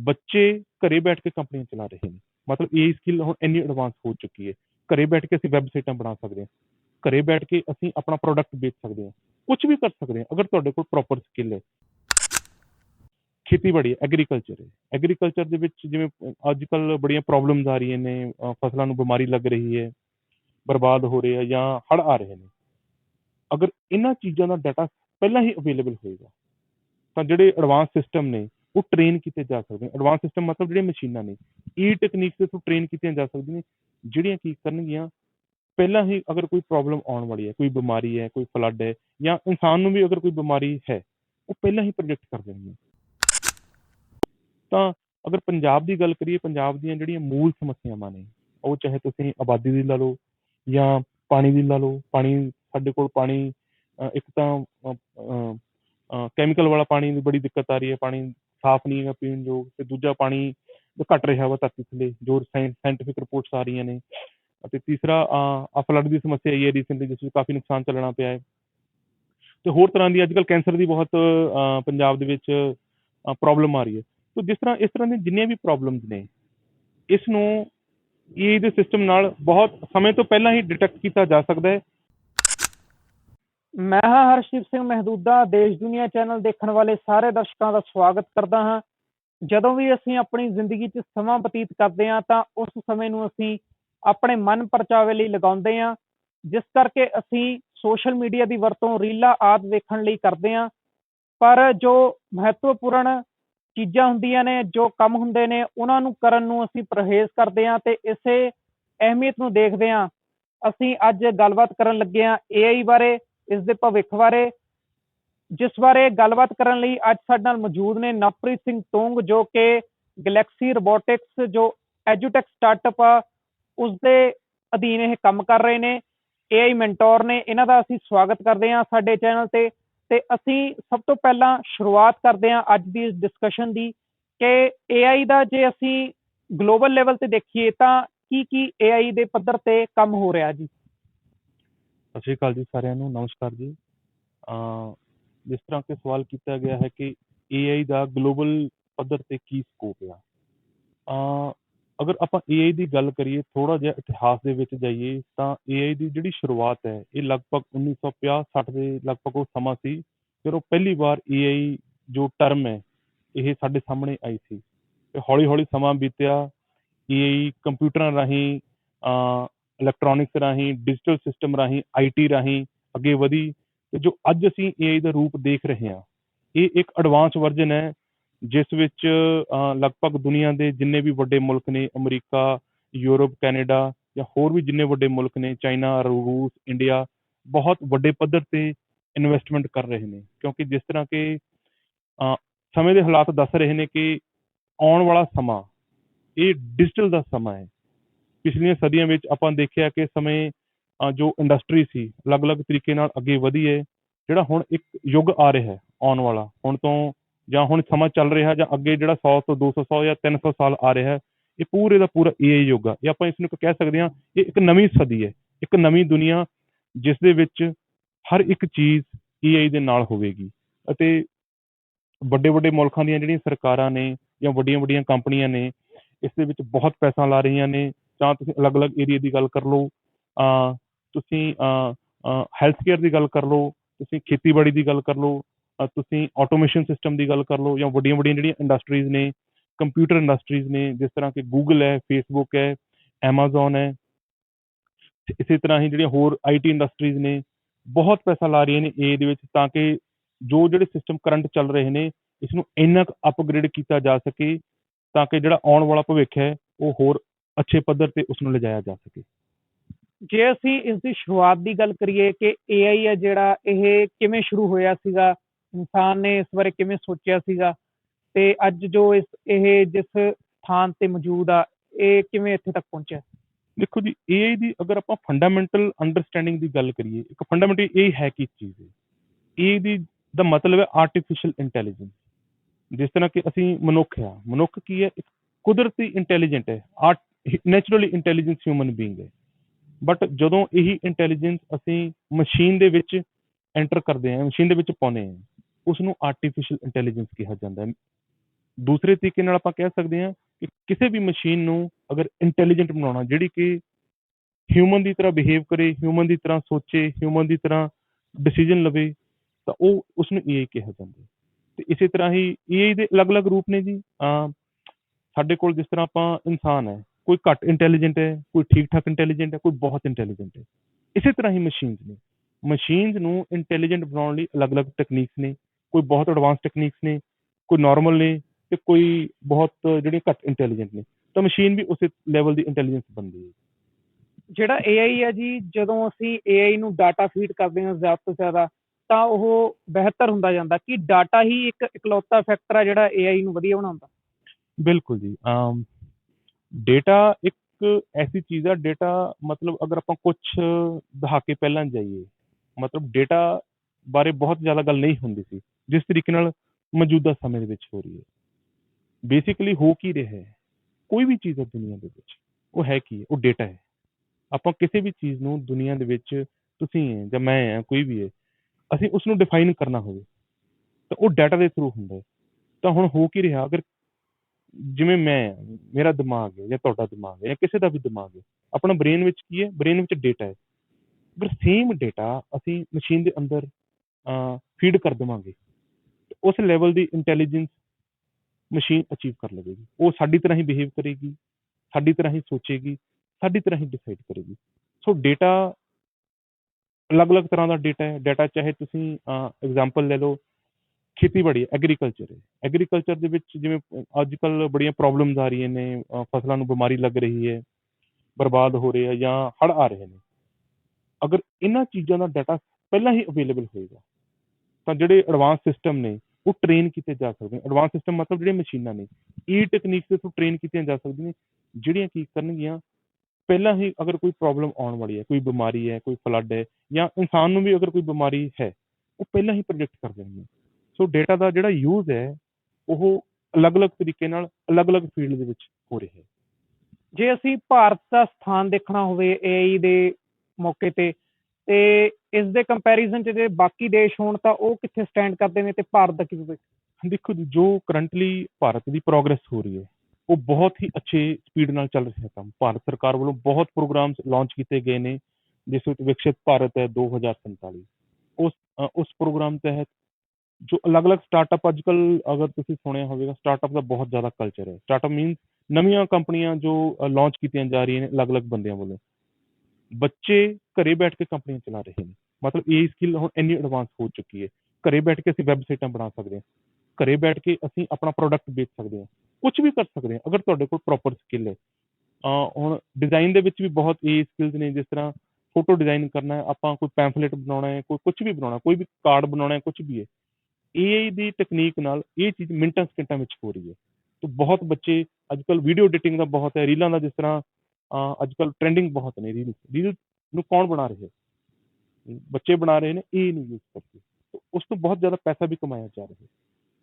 ਬੱਚੇ ਘਰੇ ਬੈਠ ਕੇ ਕੰਪਨੀਆਂ ਚਲਾ ਰਹੇ ਨੇ। ਮਤਲਬ ਇਹ ਸਕਿੱਲ ਹੁਣ ਇੰਨੀ ਐਡਵਾਂਸ ਹੋ ਚੁੱਕੀ ਹੈ। ਘਰੇ ਬੈਠ ਕੇ ਅਸੀਂ ਵੈਬਸਾਈਟਾਂ ਬਣਾ ਸਕਦੇ ਹਾਂ। ਘਰੇ ਬੈਠ ਕੇ ਅਸੀਂ ਆਪਣਾ ਪ੍ਰੋਡਕਟ ਵੇਚ ਸਕਦੇ ਹਾਂ। ਕੁਝ ਵੀ ਕਰ ਸਕਦੇ ਹਾਂ, ਅਗਰ ਤੁਹਾਡੇ ਕੋਲ ਪ੍ਰੋਪਰ ਸਕਿੱਲ ਹੈ। ਖੇਤੀਬਾੜੀ ਐਗਰੀਕਲਚਰ ਹੈ ਐਗਰੀਕਲਚਰ ਦੇ ਵਿੱਚ ਜਿਵੇਂ ਅੱਜ ਕੱਲ ਬੜੀਆਂ ਪ੍ਰੋਬਲਮਸ ਆ ਰਹੀਆਂ ਨੇ। ਫਸਲਾਂ ਨੂੰ ਬਿਮਾਰੀ ਲੱਗ ਰਹੀ ਹੈ, ਬਰਬਾਦ ਹੋ ਰਹੇ ਆ ਜਾਂ ਹੜ੍ਹ ਆ ਰਹੇ ਨੇ। ਅਗਰ ਇਹਨਾਂ ਚੀਜ਼ਾਂ ਦਾ ਡਾਟਾ ਪਹਿਲਾਂ ਹੀ ਅਵੇਲੇਬਲ ਹੋਏਗਾ, ਤਾਂ ਜਿਹੜੇ ਐਡਵਾਂਸ ਸਿਸਟਮ ਨੇ ਉਹ ਟ੍ਰੇਨ ਕੀਤੇ ਜਾ ਸਕਦੇ ਨੇ। ਐਡਵਾਂਸ ਸਿਸਟਮ ਮਤਲਬ ਜਿਹੜੀਆਂ ਮਸ਼ੀਨਾਂ ਨੇ, ਇਹ ਟੈਕਨੀਕ ਦੇ ਥਰੂ ਟ੍ਰੇਨ ਕੀਤੀਆਂ ਜਾ ਸਕਦੀਆਂ ਨੇ, ਜਿਹੜੀਆਂ ਕੀ ਕਰਨਗੀਆਂ, ਪਹਿਲਾਂ ਹੀ ਅਗਰ ਕੋਈ ਪ੍ਰੋਬਲਮ ਆਉਣ ਵਾਲੀ ਹੈ, ਕੋਈ ਬਿਮਾਰੀ ਹੈ, ਕੋਈ ਫਲੱਡ ਹੈ, ਜਾਂ ਇਨਸਾਨ ਨੂੰ ਵੀ ਅਗਰ ਕੋਈ ਬਿਮਾਰੀ ਹੈ, ਉਹ ਪਹਿਲਾਂ ਹੀ ਪ੍ਰੋਜੈਕਟ ਕਰ ਦੇਣਗੀਆਂ। ਤਾਂ ਅਗਰ ਪੰਜਾਬ ਦੀ ਗੱਲ ਕਰੀਏ, ਪੰਜਾਬ ਦੀਆਂ ਜਿਹੜੀਆਂ ਮੂਲ ਸਮੱਸਿਆਵਾਂ ਨੇ, ਉਹ ਚਾਹੇ ਤੁਸੀਂ ਆਬਾਦੀ ਦੀ ਲਾ ਲਓ, ਜਾਂ ਪਾਣੀ ਦੀ ਲਾ ਲਓ, ਪਾਣੀ ਸਾਡੇ ਕੋਲ ਪਾਣੀ ਇੱਕ ਤਾਂ ਕੈਮੀਕਲ ਵਾਲਾ ਪਾਣੀ ਦੀ ਬੜੀ ਦਿੱਕਤ ਆ ਰਹੀ ਹੈ, ਪਾਣੀ ਸਾਫ਼ ਨਹੀਂ ਹੈਗਾ ਪੀਣ ਯੋਗ ਤੇ ਦੂਜਾ ਪਾਣੀ ਘਟ ਰਿਹਾ ਵਾ ਧਰਤੀ ਥੱਲੇ, ਜੋ ਸਾਇੰਟੀਫਿਕ ਰਿਪੋਰਟਸ ਆ ਰਹੀਆਂ ਨੇ। ਅਤੇ ਤੀਸਰਾ ਆ ਫਲੱਡ ਦੀ ਸਮੱਸਿਆ ਆਈ ਹੈ ਰੀਸੈਂਟਲੀ ਜਿਸ ਵਿੱਚ ਕਾਫੀ ਨੁਕਸਾਨ ਚੱਲਣਾ ਪਿਆ ਹੈ। ਤੇ ਹੋਰ ਤਰ੍ਹਾਂ ਦੀ ਅੱਜਕੱਲ ਕੈਂਸਰ ਦੀ ਬਹੁਤ ਪੰਜਾਬ ਦੇ ਵਿੱਚ ਪ੍ਰੋਬਲਮ ਆ ਰਹੀ ਹੈ। ਸੋ ਜਿਸ ਤਰ੍ਹਾਂ, ਇਸ ਤਰ੍ਹਾਂ ਦੀਆਂ ਜਿੰਨੀਆਂ ਵੀ ਪ੍ਰੋਬਲਮਸ ਨੇ, ਇਸ ਨੂੰ ਏ ਦੇ ਸਿਸਟਮ ਨਾਲ ਬਹੁਤ ਸਮੇਂ ਤੋਂ ਪਹਿਲਾਂ ਹੀ ਡਿਟੈਕਟ ਕੀਤਾ ਜਾ ਸਕਦਾ ਹੈ। ਮੈਂ ਹਾਂ ਹਰਸ਼ਦੀਪ ਸਿੰਘ ਮਹਿਦੂਦਾ, ਦੇਸ਼ ਦੁਨੀਆ ਚੈਨਲ ਦੇਖਣ ਵਾਲੇ ਸਾਰੇ ਦਰਸ਼ਕਾਂ ਦਾ ਸਵਾਗਤ ਕਰਦਾ ਹਾਂ। ਜਦੋਂ ਵੀ ਅਸੀਂ ਆਪਣੀ ਜ਼ਿੰਦਗੀ 'ਚ ਸਮਾਂ ਬਤੀਤ ਕਰਦੇ ਹਾਂ, ਤਾਂ ਉਸ ਸਮੇਂ ਨੂੰ ਅਸੀਂ ਆਪਣੇ ਮਨ ਪਰਚਾਵੇ ਲਈ ਲਗਾਉਂਦੇ ਹਾਂ, ਜਿਸ ਕਰਕੇ ਅਸੀਂ ਸੋਸ਼ਲ ਮੀਡੀਆ ਦੀ ਵਰਤੋਂ ਰੀਲਾਂ, ਆਦਿ ਵੇਖਣ ਲਈ ਕਰਦੇ ਹਾਂ। ਪਰ ਜੋ ਮਹੱਤਵਪੂਰਨ ਚੀਜ਼ਾਂ ਹੁੰਦੀਆਂ ਨੇ, ਜੋ ਕੰਮ ਹੁੰਦੇ ਨੇ, ਉਹਨਾਂ ਨੂੰ ਕਰਨ ਨੂੰ ਅਸੀਂ ਪਰਹੇਜ਼ ਕਰਦੇ ਹਾਂ ਤੇ ਇਸੇ ਅਹਿਮੀਅਤ ਨੂੰ ਦੇਖਦੇ ਹਾਂ। ਅਸੀਂ ਅੱਜ ਗੱਲਬਾਤ ਕਰਨ ਲੱਗੇ ਹਾਂ AI ਬਾਰੇ। ਇਸ ਦੇ ਭਵਿੱਖ ਬਾਰੇ, ਜਿਸ ਬਾਰੇ ਗੱਲਬਾਤ ਕਰਨ ਲਈ ਅੱਜ ਸਾਡੇ ਨਾਲ ਮੌਜੂਦ ਨੇ ਨਵਪ੍ਰੀਤ ਸਿੰਘ ਤੋਂਗ, ਜੋ ਕਿ ਗੈਲੈਕਸੀ ਰੋਬੋਟਿਕਸ, ਜੋ ਐਜੂਟੈਕ ਸਟਾਰਟਅਪ ਆ ਉਸ ਦੇ ਅਧੀਨ ਇਹ ਕੰਮ ਕਰ ਰਹੇ ਨੇ AI ਮੈਂਟੋਰ ਨੇ, ਇਹਨਾਂ ਦਾ ਅਸੀਂ ਸਵਾਗਤ ਕਰਦੇ ਹਾਂ ਸਾਡੇ ਚੈਨਲ ਤੇ ਤੇ ਅਸੀਂ ਸਭ ਤੋਂ ਪਹਿਲਾਂ ਸ਼ੁਰੂਆਤ ਕਰਦੇ ਹਾਂ ਅੱਜ ਦੀ ਇਸ ਡਿਸਕਸ਼ਨ ਦੀ ਕਿ AI ਦਾ ਜੇ ਅਸੀਂ ਗਲੋਬਲ ਲੈਵਲ ਤੇ ਦੇਖੀਏ ਤਾਂ ਕੀ ਕੀ AI ਦੇ ਪੱਧਰ ਤੇ ਕੰਮ ਹੋ ਰਿਹਾ ਜੀ। ਸਤਿ ਸ਼੍ਰੀ ਅਕਾਲ ਜੀ ਸਾਰਿਆਂ ਨੂੰ, ਨਮਸਕਾਰ ਜੀ। ਜਿਸ ਤਰ੍ਹਾਂ ਕਿ ਸਵਾਲ ਕੀਤਾ ਗਿਆ ਹੈ ਕਿ AI ਦਾ ਗਲੋਬਲ ਪੱਧਰ ਤੇ ਕੀ ਸਕੋਪ ਆ। ਅ ਅਗਰ ਆਪਾਂ AI ਦੀ ਗੱਲ ਕਰੀਏ ਥੋੜਾ ਜਿਹਾ ਇਤਿਹਾਸ ਦੇ ਵਿੱਚ ਜਾਈਏ, ਤਾਂ AI ਦੀ ਜਿਹੜੀ ਸ਼ੁਰੂਆਤ ਹੈ, ਇਹ ਲਗਭਗ 1950-60 ਦੇ ਲਗਭਗ ਉਹ ਸਮਾਂ ਸੀ, ਜਦੋਂ ਪਹਿਲੀ ਵਾਰ AI ਜੋ ਟਰਮ ਹੈ, ਇਹ ਸਾਡੇ ਸਾਹਮਣੇ ਆਈ ਸੀ। ਤੇ ਹੌਲੀ ਹੌਲੀ ਸਮਾਂ ਬੀਤਿਆ AI ਕੰਪਿਊਟਰਾਂ ਰਾਹੀਂ ਇਲੈਕਟ੍ਰੋਨਿਕਸ ਰਾਹੀਂ ਡਿਜੀਟਲ ਸਿਸਟਮ ਰਾਹੀਂ ਆਈਟੀ ਰਾਹੀਂ ਅੱਗੇ ਵਧੀ ਤੇ ਜੋ ਅੱਜ ਅਸੀਂ AI ਦਾ ਰੂਪ ਦੇਖ ਰਹੇ ਹਾਂ, ਇਹ ਇੱਕ ਐਡਵਾਂਸ ਵਰਜ਼ਨ ਹੈ, ਜਿਸ ਵਿੱਚ ਲਗਭਗ ਦੁਨੀਆ ਦੇ ਜਿੰਨੇ ਵੀ ਵੱਡੇ ਮੁਲਕ ਨੇ, ਅਮਰੀਕਾ, ਯੂਰਪ, ਕੈਨੇਡਾ ਜਾਂ ਹੋਰ ਵੀ ਜਿੰਨੇ ਵੱਡੇ ਮੁਲਕ ਨੇ, ਚਾਈਨਾ, ਰੂਸ, ਇੰਡੀਆ, ਬਹੁਤ ਵੱਡੇ ਪੱਧਰ ਤੇ ਇਨਵੈਸਟਮੈਂਟ ਕਰ ਰਹੇ ਨੇ, ਕਿਉਂਕਿ ਜਿਸ ਤਰ੍ਹਾਂ ਕਿ ਸਮੇਂ ਦੇ ਹਾਲਾਤ ਦੱਸ ਰਹੇ ਨੇ ਕਿ ਆਉਣ ਵਾਲਾ ਸਮਾਂ, ਇਹ ਡਿਜੀਟਲ ਦਾ ਸਮਾਂ ਹੈ। ਪਿਛਲੀਆਂ ਸਦੀਆਂ ਵਿੱਚ ਆਪਾਂ ਦੇਖਿਆ ਕਿ ਸਮੇਂ ਜੋ ਇੰਡਸਟਰੀ ਸੀ, ਅਲੱਗ-ਅਲੱਗ ਤਰੀਕੇ ਨਾਲ ਅੱਗੇ ਵਧੀ ਹੈ, ਜਿਹੜਾ ਹੁਣ ਇੱਕ ਯੁੱਗ ਆ ਰਿਹਾ ਆਉਣ ਵਾਲਾ। ਹੁਣ ਤੋਂ ਜਾਂ ਹੁਣ ਸਮਾਂ ਚੱਲ ਰਿਹਾ ਜਾਂ ਅੱਗੇ ਜਿਹੜਾ 100 ਤੋਂ 200 100 ਜਾਂ 300 ਸਾਲ ਆ ਰਿਹਾ ਇਹ ਪੂਰੇ ਦਾ ਪੂਰਾ AI ਯੁੱਗ ਆ। ਇਹ ਆਪਾਂ ਇਸ ਨੂੰ ਇੱਕ ਕਹਿ ਸਕਦੇ ਹਾਂ, ਇਹ ਇੱਕ ਨਵੀਂ ਸਦੀ ਹੈ, ਇੱਕ ਨਵੀਂ ਦੁਨੀਆ ਜਿਸ ਦੇ ਵਿੱਚ ਹਰ ਇੱਕ ਚੀਜ਼ AI ਦੇ ਨਾਲ ਹੋਵੇਗੀ। ਅਤੇ ਵੱਡੇ ਵੱਡੇ ਮੁਲਕਾਂ ਦੀਆਂ ਜਿਹੜੀਆਂ ਸਰਕਾਰਾਂ ਨੇ ਜਾਂ ਵੱਡੀਆਂ ਵੱਡੀਆਂ ਕੰਪਨੀਆਂ ਨੇ, ਇਸ ਦੇ ਵਿੱਚ ਬਹੁਤ ਪੈਸਾ ਲਾ ਰਹੀਆਂ ਨੇ ਜਾਂ ਤੁਸੀਂ ਅਲੱਗ-ਅਲੱਗ ਏਰੀਆ ਦੀ ਗੱਲ ਕਰ ਲਓ ਤੁਸੀਂ ਹੈਲਥ ਕੇਅਰ ਦੀ ਗੱਲ ਕਰ ਲਓ, ਤੁਸੀਂ ਖੇਤੀਬਾੜੀ ਦੀ ਗੱਲ ਕਰ ਲਓ ਤੁਸੀਂ ਆਟੋਮੇਸ਼ਨ ਸਿਸਟਮ ਦੀ ਗੱਲ ਕਰ ਲਓ ਜਾਂ ਵੱਡੀਆਂ ਵੱਡੀਆਂ ਜਿਹੜੀਆਂ ਇੰਡਸਟਰੀਜ਼ ਨੇ ਕੰਪਿਊਟਰ ਇੰਡਸਟਰੀਜ਼ ਨੇ, ਜਿਸ ਤਰ੍ਹਾਂ ਕਿ ਗੂਗਲ ਹੈ ਫੇਸਬੁੱਕ ਹੈ ਐਮਾਜ਼ਨ ਹੈ, ਇਸੇ ਤਰ੍ਹਾਂ ਹੀ ਜਿਹੜੀਆਂ ਹੋਰ ਆਈਟੀ ਇੰਡਸਟਰੀਜ਼ ਨੇ, ਬਹੁਤ ਪੈਸਾ ਲਾ ਰਹੀਆਂ ਨੇ ਏ ਦੇ ਵਿੱਚ ਤਾਂ ਕਿ ਜੋ ਜਿਹੜੇ ਸਿਸਟਮ ਕਰੰਟ ਚੱਲ ਰਹੇ ਨੇ ਇਸ ਨੂੰ ਇੰਨਾ ਕੁ ਅਪਗ੍ਰੇਡ ਕੀਤਾ ਜਾ ਸਕੇ ਤਾਂ ਕਿ ਜਿਹੜਾ ਆਉਣ ਵਾਲਾ ਭਵਿੱਖ ਹੈ, ਉਹ ਹੋਰ ਅੱਛੇ ਪੱਧਰ ਤੇ ਉਸ ਨੂੰ ਲਿਜਾਇਆ ਜਾ ਸਕੇ। ਜੇ ਅਸੀਂ ਇਸ ਦੀ ਸ਼ੁਰੂਆਤ ਦੀ ਗੱਲ ਕਰੀਏ ਕਿ AI ਹੈ ਜਿਹੜਾ ਇਹ ਕਿਵੇਂ ਸ਼ੁਰੂ ਹੋਇਆ ਸੀਗਾ ਇਨਸਾਨ ਨੇ ਇਸ ਬਾਰੇ ਕਿਵੇਂ ਸੋਚਿਆ ਸੀਗਾ ਤੇ ਅੱਜ ਜੋ ਇਸ ਇਹ ਜਿਸ ਸਥਾਨ ਤੇ ਮੌਜੂਦ ਆ ਇਹ ਕਿਵੇਂ ਇੱਥੇ ਤੱਕ ਪਹੁੰਚਿਆ? ਦੇਖੋ ਜੀ AI ਦੀ ਅਗਰ ਆਪਾਂ ਫੰਡਾਮੈਂਟਲ ਅੰਡਰਸਟੈਂਡਿੰਗ ਦੀ ਗੱਲ ਕਰੀਏ ਇੱਕ ਫੰਡਾਮੈਂਟਲ ਇਹ ਹੈ ਕੀ ਚੀਜ਼ ਹੈ। AI ਦੀ ਦਾ ਮਤਲਬ ਹੈ ਆਰਟੀਫੀਸ਼ੀਅਲ ਇੰਟੈਲੀਜੈਂਸ ਜਿਸ ਤਰ੍ਹਾਂ ਕਿ ਅਸੀਂ ਮਨੁੱਖ ਆ ਮਨੁੱਖ ਕੀ ਹੈ ਇੱਕ ਕੁਦਰਤੀ ਇੰਟੈਲੀਜੈਂਟ ਹੈ art naturally intelligence human being ਹੈ। ਬਟ ਜਦੋਂ ਇਹੀ ਇੰਟੈਲੀਜੈਂਸ ਅਸੀਂ ਮਸ਼ੀਨ ਦੇ ਵਿੱਚ ਐਂਟਰ ਕਰਦੇ ਹਾਂ ਮਸ਼ੀਨ ਦੇ ਵਿੱਚ ਪਾਉਂਦੇ ਹਾਂ ਉਸ ਨੂੰ ਆਰਟੀਫੀਸ਼ੀਅਲ ਇੰਟੈਲੀਜੈਂਸ ਕਿਹਾ ਜਾਂਦਾ ਹੈ। ਦੂਸਰੇ ਤਰੀਕੇ ਨਾਲ ਆਪਾਂ ਕਹਿ ਸਕਦੇ ਹਾਂ ਕਿ ਕਿਸੇ ਵੀ ਮਸ਼ੀਨ ਨੂੰ ਅਗਰ ਇੰਟੈਲੀਜੈਂਟ ਬਣਾਉਣਾ, ਜਿਹੜੀ ਕਿ ਹਿਊਮਨ ਦੀ ਤਰ੍ਹਾਂ ਬਿਹੇਵ ਕਰੇ ਹਿਊਮਨ ਦੀ ਤਰ੍ਹਾਂ ਸੋਚੇ ਹਿਊਮਨ ਦੀ ਤਰ੍ਹਾਂ ਡਿਸੀਜਨ ਲਵੇ, ਤਾਂ ਉਹ ਉਸ ਨੂੰ ਏਆਈ ਕਿਹਾ ਜਾਂਦਾ ਹੈ। ਤੇ ਇਸੇ ਤਰ੍ਹਾਂ ਹੀ ਏਆਈ ਦੇ ਅਲੱਗ-ਅਲੱਗ ਰੂਪ ਨੇ ਜੀ। ਸਾਡੇ ਕੋਲ ਜਿਸ ਤਰ੍ਹਾਂ ਆਪਾਂ ਇਨਸਾਨ ਹੈ ਕੋਈ ਘੱਟ ਇੰਟੈਲੀਜੈਂਟ ਹੈ ਕੋਈ ਠੀਕ ਠਾਕ ਇੰਟੈਲੀਜੈਂਟ ਹੈ ਕੋਈ ਬਹੁਤ ਇੰਟੈਲੀਜੈਂਟ ਹੈ। ਇਸੇ ਤਰ੍ਹਾਂ ਹੀ ਮਸ਼ੀਨਸ ਨੇ। ਮਸ਼ੀਨਸ ਨੂੰ ਇੰਟੈਲੀਜੈਂਟ ਬਣਾਉਣ ਲਈ ਅਲੱਗ-ਅਲੱਗ ਟੈਕਨੀਕਸ ਨੇ ਕੋਈ ਬਹੁਤ ਐਡਵਾਂਸ ਟੈਕਨੀਕਸ ਨੇ ਕੋਈ ਨਾਰਮਲ ਨੇ ਤੇ ਕੋਈ ਬਹੁਤ ਜਿਹੜੀਆਂ ਘੱਟ ਇੰਟੈਲੀਜੈਂਟ ਨੇ। ਤਾਂ ਮਸ਼ੀਨ ਵੀ ਉਸੇ ਲੈਵਲ ਦੀ ਇੰਟੈਲੀਜੈਂਸ ਬਣਦੀ ਹੈ। ਜਿਹੜਾ AI ਹੈ ਜੀ ਜਦੋਂ ਅਸੀਂ AI ਨੂੰ ਡਾਟਾ ਫੀਡ ਕਰਦੇ ਹਾਂ ਜ਼ਿਆਦਾ ਤੋਂ ਜ਼ਿਆਦਾ ਤਾਂ ਉਹ ਬਿਹਤਰ ਹੁੰਦਾ ਜਾਂਦਾ ਕਿ ਡਾਟਾ ਹੀ ਇੱਕ ਇਕਲੌਤਾ ਫੈਕਟਰ ਆ ਜਿਹੜਾ AI ਨੂੰ ਵਧੀਆ ਬਣਾਉਂਦਾ। ਬਿਲਕੁਲ ਜੀ ਡੇਟਾ ਇੱਕ ਐਸੀ ਚੀਜ਼ ਆ ਡੇਟਾ ਮਤਲਬ ਅਗਰ ਆਪਾਂ ਕੁਝ ਦਹਾਕੇ ਪਹਿਲਾਂ ਜਾਈਏ, ਮਤਲਬ ਡੇਟਾ ਬਾਰੇ ਬਹੁਤ ਜ਼ਿਆਦਾ ਗੱਲ ਨਹੀਂ ਹੁੰਦੀ ਸੀ, ਜਿਸ ਤਰੀਕੇ ਨਾਲ ਮੌਜੂਦਾ ਸਮੇਂ ਦੇ ਵਿੱਚ ਹੋ ਰਹੀ ਹੈ। ਬੇਸਿਕਲੀ ਹੋ ਕੀ ਰਿਹਾ ਹੈ? ਕੋਈ ਵੀ ਚੀਜ਼ ਹੈ ਦੁਨੀਆ ਦੇ ਵਿੱਚ, ਉਹ ਹੈ ਕੀ ਹੈ? ਉਹ ਡੇਟਾ ਹੈ। ਆਪਾਂ ਕਿਸੇ ਵੀ ਚੀਜ਼ ਨੂੰ ਦੁਨੀਆ ਦੇ ਵਿੱਚ ਤੁਸੀਂ ਹੈ ਜਾਂ ਮੈਂ ਹਾਂ, ਕੋਈ ਵੀ ਹੈ, ਅਸੀਂ ਉਸ ਨੂੰ ਡਿਫਾਈਨ ਕਰਨਾ ਹੋਵੇ, ਤਾਂ ਉਹ ਡਾਟਾ ਦੇ ਥਰੂ ਹੁੰਦਾ ਹੈ। ਤਾਂ ਹੁਣ ਹੋ ਕੀ ਰਿਹਾ? ਅਗਰ ਜਿਵੇਂ ਮੈਂ ਮੇਰਾ ਦਿਮਾਗ ਹੈ ਜਾਂ ਤੁਹਾਡਾ ਦਿਮਾਗ ਹੈ ਜਾਂ ਕਿਸੇ ਦਾ ਵੀ ਦਿਮਾਗ ਹੈ, ਆਪਣਾ ਬ੍ਰੇਨ ਵਿੱਚ ਕੀ ਹੈ? ਬ੍ਰੇਨ ਵਿੱਚ ਡੇਟਾ ਹੈ। ਪਰ ਸੇਮ ਡੇਟਾ ਅਸੀਂ ਮਸ਼ੀਨ ਦੇ ਅੰਦਰ ਫੀਡ ਕਰ ਦੇਵਾਂਗੇ ਉਸ ਲੈਵਲ ਦੀ ਇੰਟੈਲੀਜੈਂਸ ਮਸ਼ੀਨ ਅਚੀਵ ਕਰ ਲਵੇਗੀ। ਉਹ ਸਾਡੀ ਤਰ੍ਹਾਂ ਹੀ ਬਿਹੇਵ ਕਰੇਗੀ, ਸਾਡੀ ਤਰ੍ਹਾਂ ਹੀ ਸੋਚੇਗੀ, ਸਾਡੀ ਤਰ੍ਹਾਂ ਹੀ ਡਿਸਾਈਡ ਕਰੇਗੀ। ਸੋ ਡੇਟਾ ਅਲੱਗ-ਅਲੱਗ ਤਰ੍ਹਾਂ ਦਾ ਡੇਟਾ ਹੈ। ਡੇਟਾ ਚਾਹੇ ਤੁਸੀਂ ਐਗਜ਼ਾਮਪਲ ਲੈ ਲਓ ਖੇਤੀਬਾੜੀ ਐਗਰੀਕਲਚਰ ਹੈ ਐਗਰੀਕਲਚਰ ਦੇ ਵਿੱਚ ਜਿਵੇਂ ਅੱਜ ਕੱਲ੍ਹ ਬੜੀਆਂ ਪ੍ਰੋਬਲਮਸ ਆ ਰਹੀਆਂ ਨੇ ਫਸਲਾਂ ਨੂੰ ਬਿਮਾਰੀ ਲੱਗ ਰਹੀ ਹੈ, ਬਰਬਾਦ ਹੋ ਰਹੇ ਆ ਜਾਂ ਹੜ੍ਹ ਆ ਰਹੇ ਨੇ। ਅਗਰ ਇਹਨਾਂ ਚੀਜ਼ਾਂ ਦਾ ਡਾਟਾ ਪਹਿਲਾਂ ਹੀ ਅਵੇਲੇਬਲ ਹੋਏਗਾ, ਤਾਂ ਜਿਹੜੇ ਐਡਵਾਂਸ ਸਿਸਟਮ ਨੇ, ਉਹ ਟ੍ਰੇਨ ਕੀਤੇ ਜਾ ਸਕਦੇ ਨੇ। ਐਡਵਾਂਸ ਸਿਸਟਮ ਮਤਲਬ ਜਿਹੜੇ ਮਸ਼ੀਨਾਂ ਨੇ, ਇਹ ਟੈਕਨੀਕ ਦੇ ਥਰੂ ਟ੍ਰੇਨ ਕੀਤੀਆਂ ਜਾ ਸਕਦੀਆਂ ਨੇ, ਜਿਹੜੀਆਂ ਕੀ ਕਰਨਗੀਆਂ, ਪਹਿਲਾਂ ਹੀ ਅਗਰ ਕੋਈ ਪ੍ਰੋਬਲਮ ਆਉਣ ਵਾਲੀ ਹੈ, ਕੋਈ ਬਿਮਾਰੀ ਹੈ, ਕੋਈ ਫਲੱਡ ਹੈ ਜਾਂ ਇਨਸਾਨ ਨੂੰ ਵੀ ਅਗਰ ਕੋਈ ਬਿਮਾਰੀ ਹੈ, ਉਹ ਪਹਿਲਾਂ ਹੀ ਪ੍ਰੋਜੈਕਟ ਕਰ ਦੇਣਗੇ ਸੋ ਡੇਟਾ ਦਾ ਜਿਹੜਾ ਯੂਜ਼ ਹੈ ਉਹ ਅਲੱਗ-ਅਲੱਗ ਤਰੀਕੇ ਨਾਲ ਅਲੱਗ-ਅਲੱਗ ਫੀਲਡ ਦੇ ਵਿੱਚ ਹੋ ਰਿਹਾ ਹੈ। ਜੇ ਅਸੀਂ ਭਾਰਤ ਦਾ ਸਥਾਨ ਦੇਖਣਾ ਹੋਵੇ AI ਦੇ ਮੌਕੇ ਤੇ ਤੇ ਇਸ ਦੇ ਕੰਪੈਰੀਜ਼ਨ 'ਚ ਜੇ ਬਾਕੀ ਦੇਸ਼ ਹੋਣ ਤਾਂ ਉਹ ਕਿੱਥੇ ਸਟੈਂਡ ਕਰਦੇ ਨੇ ਤੇ ਭਾਰਤ ਦਾ ਕਿਵੇਂ ਦੇਖੋ ਜੀ ਜੋ ਕਰੰਟਲੀ ਭਾਰਤ ਦੀ ਪ੍ਰੋਗਰੈਸ ਹੋ ਰਹੀ ਹੈ ਉਹ ਬਹੁਤ ਹੀ ਅੱਛੇ ਸਪੀਡ ਨਾਲ ਚੱਲ ਰਿਹਾ ਕੰਮ। ਭਾਰਤ ਸਰਕਾਰ ਵੱਲੋਂ ਬਹੁਤ ਪ੍ਰੋਗਰਾਮਸ ਲਾਂਚ ਕੀਤੇ ਗਏ ਨੇ ਜਿਸ ਵਿੱਚ ਵਿਕਸਿਤ ਭਾਰਤ ਹੈ 2047 ਉਸ ਅ, ਉਸ ਪ੍ਰੋਗਰਾਮ ਤਹਿਤ ਜੋ ਅਲੱਗ-ਅਲੱਗ ਸਟਾਰਟਅਪ ਅੱਜਕੱਲ ਅਗਰ ਤੁਸੀਂ ਸੁਣਿਆ ਹੋਵੇਗਾ ਸਟਾਰਟਅਪ ਦਾ ਬਹੁਤ ਜ਼ਿਆਦਾ ਕਲਚਰ ਹੈ ਸਟਾਰਟਅਪ ਮੀਨਸ ਨਵੀਆਂ ਕੰਪਨੀਆਂ ਜੋ ਲਾਂਚ ਕੀਤੀਆਂ ਜਾ ਰਹੀਆਂ ਨੇ ਅਲੱਗ-ਅਲੱਗ ਬੰਦਿਆਂ ਵੱਲੋਂ ਬੱਚੇ ਘਰੇ ਬੈਠ ਕੇ ਕੰਪਨੀਆਂ ਚਲਾ ਰਹੇ ਨੇ ਮਤਲਬ ਇਹ ਸਕਿੱਲ ਹੁਣ ਇੰਨੀ ਐਡਵਾਂਸ ਹੋ ਚੁੱਕੀ ਹੈ ਘਰੇ ਬੈਠ ਕੇ ਅਸੀਂ ਵੈਬਸਾਈਟਾਂ ਬਣਾ ਸਕਦੇ ਹਾਂ ਘਰੇ ਬੈਠ ਕੇ ਅਸੀਂ ਆਪਣਾ ਪ੍ਰੋਡਕਟ ਵੇਚ ਸਕਦੇ ਹਾਂ ਕੁਝ ਵੀ ਕਰ ਸਕਦੇ ਹਾਂ ਅਗਰ ਤੁਹਾਡੇ ਕੋਲ ਪ੍ਰੋਪਰ ਸਕਿੱਲ ਹੈ ਅਹ ਹੁਣ ਡਿਜ਼ਾਈਨ ਦੇ ਵਿੱਚ ਵੀ ਬਹੁਤ ਇਹ ਸਕਿੱਲਸ ਨੇ ਜਿਸ ਤਰ੍ਹਾਂ ਫੋਟੋ ਡਿਜ਼ਾਈਨ ਕਰਨਾ ਹੈ ਆਪਾਂ ਕੋਈ ਪੈਂਫਲੇਟ ਬਣਾਉਣਾ ਹੈ ਕੋਈ ਕੁਝ ਵੀ ਬਣਾਉਣਾ ਕੋਈ ਵੀ ਕਾਰਡ ਬਣਾਉਣਾ ਹੈ ਕੁਝ ਵੀ ਹੈ AI ਦੀ ਤਕਨੀਕ ਨਾਲ ਇਹ ਚੀਜ਼ ਮਿੰਟਾਂ ਸਕਿੰਟਾਂ ਵਿੱਚ ਹੋ ਰਹੀ ਹੈ। ਤੇ ਬਹੁਤ ਬੱਚੇ ਅੱਜ ਅੱਜਕੱਲ ਵੀਡੀਓ ਐਡੀਟਿੰਗ ਦਾ ਬਹੁਤ ਹੈ ਰੀਲਾਂ ਦਾ ਜਿਸ ਤਰ੍ਹਾਂ ਅੱਜ ਅੱਜਕੱਲ ਟ੍ਰੈਂਡਿੰਗ ਬਹੁਤ ਨੇ ਰੀਲ ਰੀਲ ਨੂੰ ਕੌਣ ਬਣਾ ਰਿਹਾ ਬੱਚੇ ਬਣਾ ਰਹੇ ਨੇ, ਇਹ ਨਹੀਂ ਯੂਜ਼ ਕਰਕੇ ਤੇ ਉਸ ਤੋਂ ਬਹੁਤ ਜ਼ਿਆਦਾ ਪੈਸਾ ਵੀ ਕਮਾਇਆ ਜਾ ਰਿਹਾ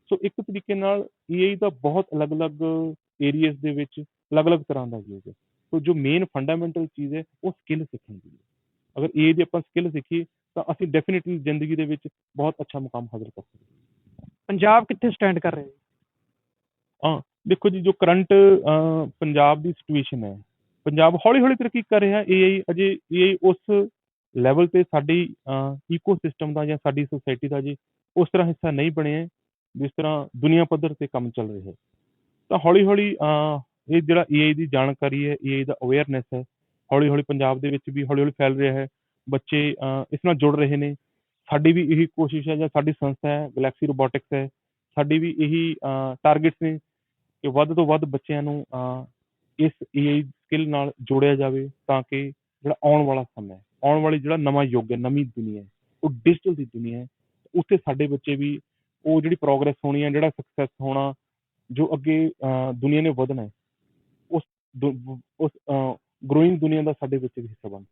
ਸੋ ਇੱਕ ਤਰੀਕੇ ਨਾਲ AI ਦਾ ਬਹੁਤ ਅਲੱਗ-ਅਲੱਗ ਏਰੀਆਜ਼ ਦੇ ਵਿੱਚ ਅਲੱਗ-ਅਲੱਗ ਤਰ੍ਹਾਂ ਦਾ ਯੂਜ਼ ਹੈ। ਸੋ ਜੋ ਮੇਨ ਫੰਡਾਮੈਂਟਲ ਚੀਜ਼ ਹੈ, ਉਹ ਸਕਿੱਲ ਸਿੱਖਣ ਦੀ ਹੈ। ਅਗਰ AI ਦੀ ਆਪਾਂ ਸਕਿੱਲ ਸਿੱਖੀਏ ਤਾਂ ਅਸੀਂ ਡੈਫੀਨਿਟਲੀ ਜ਼ਿੰਦਗੀ ਦੇ ਵਿੱਚ ਬਹੁਤ ਅੱਛਾ ਮੁਕਾਮ ਹਾਸਲ ਕਰ ਸਕਦੇ ਹਾਂ। ਪੰਜਾਬ ਕਿੱਥੇ ਸਟੈਂਡ ਕਰ ਰਿਹਾ ਹੈ ਹਾਂ ਦੇਖੋ ਜੀ ਜੋ ਕਰੰਟ ਪੰਜਾਬ ਦੀ ਸਿਚੁਏਸ਼ਨ ਹੈ ਪੰਜਾਬ ਹੌਲੀ-ਹੌਲੀ ਤਰੱਕੀ ਕਰ ਰਿਹਾ AI ਅਜੇ AI ਉਸ ਲੈਵਲ ਤੇ ਸਾਡੀ ਇਕੋਸਿਸਟਮ ਦਾ ਜਾਂ ਸਾਡੀ ਸੋਸਾਇਟੀ ਦਾ ਜੀ ਉਸ ਤਰ੍ਹਾਂ ਹਿੱਸਾ ਨਹੀਂ ਬਣਿਆ ਜਿਸ ਤਰ੍ਹਾਂ ਦੁਨੀਆ ਪੱਧਰ ਤੇ ਕੰਮ ਚੱਲ ਰਿਹਾ ਹੈ। ਤਾਂ ਹੌਲੀ-ਹੌਲੀ ਅਹ, ਇਹ ਜਿਹੜਾ AI ਦੀ ਜਾਣਕਾਰੀ ਹੈ AI ਦਾ ਅਵੇਅਰਨੈਸ ਹੈ ਹੌਲੀ-ਹੌਲੀ ਪੰਜਾਬ ਦੇ ਵਿੱਚ ਵੀ ਹੌਲੀ-ਹੌਲੀ ਫੈਲ ਰਿਹਾ ਹੈ। ਬੱਚੇ ਇਸ ਨਾਲ ਜੁੜ ਰਹੇ ਨੇ। ਸਾਡੀ ਵੀ ਇਹੀ ਕੋਸ਼ਿਸ਼ ਹੈ ਜਾਂ ਸਾਡੀ ਸੰਸਥਾ ਹੈ ਗੈਲੈਕਸੀ ਰੋਬੋਟਿਕਸ ਹੈ, ਸਾਡੀ ਵੀ ਇਹੀ ਟਾਰਗੇਟਸ ਨੇ ਕਿ ਵੱਧ ਤੋਂ ਵੱਧ ਬੱਚਿਆਂ ਨੂੰ ਇਸ AI ਸਕਿੱਲ ਨਾਲ ਜੋੜਿਆ ਜਾਵੇ ਤਾਂ ਕਿ ਜਿਹੜਾ ਆਉਣ ਵਾਲਾ ਸਮਾਂ ਹੈ, ਆਉਣ ਵਾਲੀ ਜਿਹੜਾ ਨਵਾਂ ਯੁੱਗ ਹੈ, ਨਵੀਂ ਦੁਨੀਆ ਹੈ, ਉਹ ਡਿਜੀਟਲ ਦੀ ਦੁਨੀਆ ਹੈ ਉੱਥੇ ਸਾਡੇ ਬੱਚੇ ਵੀ ਉਹ ਜਿਹੜੀ ਪ੍ਰੋਗਰੈਸ ਹੋਣੀ ਹੈ, ਜਿਹੜਾ ਸਕਸੈਸ ਹੋਣਾ, ਜੋ ਅੱਗੇ ਦੁਨੀਆ ਨੇ ਵਧਣਾ ਹੈ, ਉਸ ਦੁ- ਉਸ ਗਰੋਇੰਗ ਦੁਨੀਆ ਦਾ ਸਾਡੇ ਬੱਚੇ ਵੀ ਹਿੱਸਾ ਬਣ